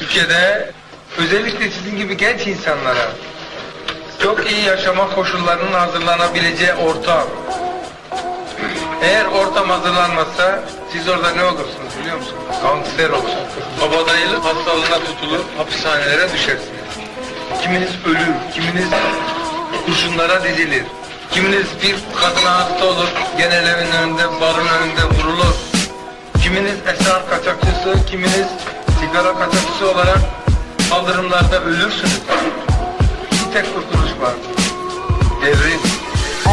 Türkiye'de özellikle sizin gibi genç insanlara çok iyi yaşama koşullarının hazırlanabileceği ortam. Eğer ortam hazırlanmazsa siz orada ne olursunuz biliyor musunuz? Gangster olursunuz. Kabadayılık hastalığına tutulur, hapishanelere düşersiniz. Kiminiz ölür, kiminiz kurşunlara dizilir. Kiminiz bir kadına hasta olur, genel evin önünde, barın önünde vurulur. Kiminiz esrar kaçakçısı, kiminiz sigara kaçakçısı olarak kaldırımlarda ölürsünüz. Bir tek kurtuluş var. Devrim.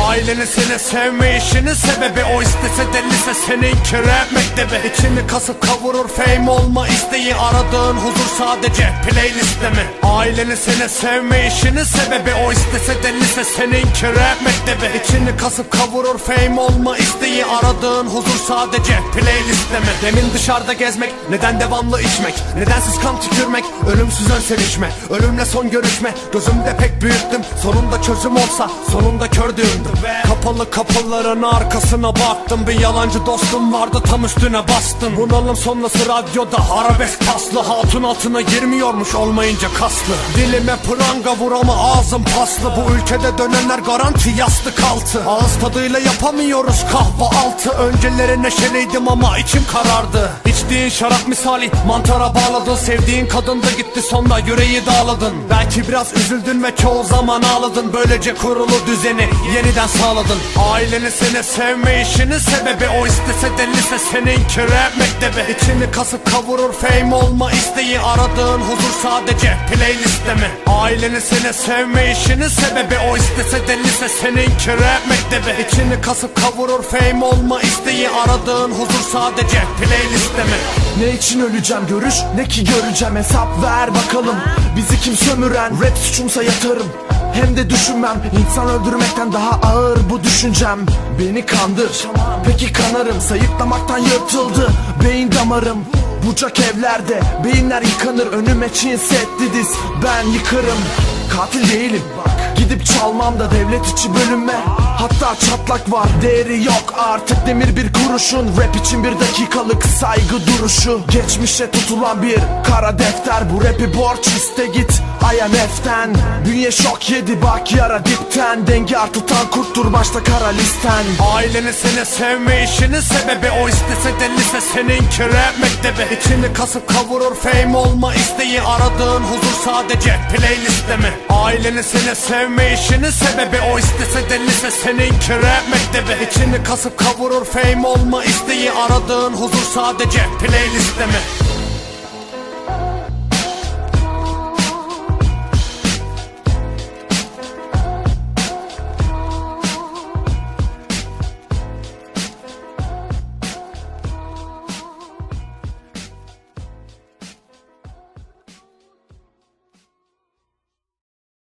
Ailenin seni sevmeyişinin sebebi O istese de lise seninki rap mektebi. İçini kasıp kavurur fame olma isteği. Aradığın huzur sadece playliste mi? Ailenin seni sevmeyişinin sebebi O istese de lise seninki rap mektebi. İçini kasıp kavurur fame olma isteği. Aradığın huzur sadece playliste mi? Demin dışarıda gezmek neden devamlı içmek? Nedensiz kan tükürmek? Ölümsüz ön sevişme Ölümle son görüşme. Gözümde pek büyüttüm Sonunda çözüm olsa sonunda kördüğümdüm Kapalı kapıların arkasına baktım. Bir yalancı dostum vardı tam üstüne bastım. Bunalım sonrası radyoda arabesk paslı. Hatun altına girmiyormuş olmayınca kaslı. Dilime pranga vur ama ağzım paslı. Bu ülkede dönenler garanti yastık altı. Ağız tadıyla yapamıyoruz kahve altı Önceleri neşeliydim ama içim karardı. İçtiğin şarap misali mantara bağladın. Sevdiğin kadın da gitti sonra yüreği dağladın. Belki biraz üzüldün ve çoğu zaman ağladın. Böylece kurulu düzeni yeniden sağladın? Ailenin seni sevmeyişinin sebebi O istese de lise seninki rap mektebi. İçini kasıp kavurur fame olma isteği. Aradığın huzur sadece playliste mi? Ailenin seni sevmeyişinin sebebi O istese de lise seninki rap mektebi. İçini kasıp kavurur fame olma isteği. Aradığın huzur sadece playliste mi? Ne için öleceğim görüş ne ki göreceğim. Hesap ver bakalım. Bizi kim sömüren? Rap suçumsa yatarım hem de düşünmem İnsan öldürmekten daha ağır bu düşüncem. Beni kandır. Peki kanarım Sayıklamaktan yırtıldı. Beyin damarım Bucak evlerde. Beyinler yıkanır Önüme çin setti diz Ben yıkarım. Katil değilim. Gidip çalmam da devlet içi bölünme. Hatta çatlak var değeri yok. Artık demir bir kuruşun Rap için bir dakikalık saygı duruşu. Geçmişe tutulan bir kara defter. Bu rapi borç iste git IMF'den Bünye şok yedi bak yara dipten. Denge artıtan kurttur başta kara listen. Ailenin seni sevmeyişinin sebebi O istese de lise seninki rap mektebi. İçini kasıp kavurur fame olma isteği. Aradığın huzur sadece playliste mi? Ailenin seni sevmeyişinin sebebi O istese de lise seninki rap mektebi. İçini kasıp kavurur fame olma isteği. Aradığın huzur sadece playliste mi?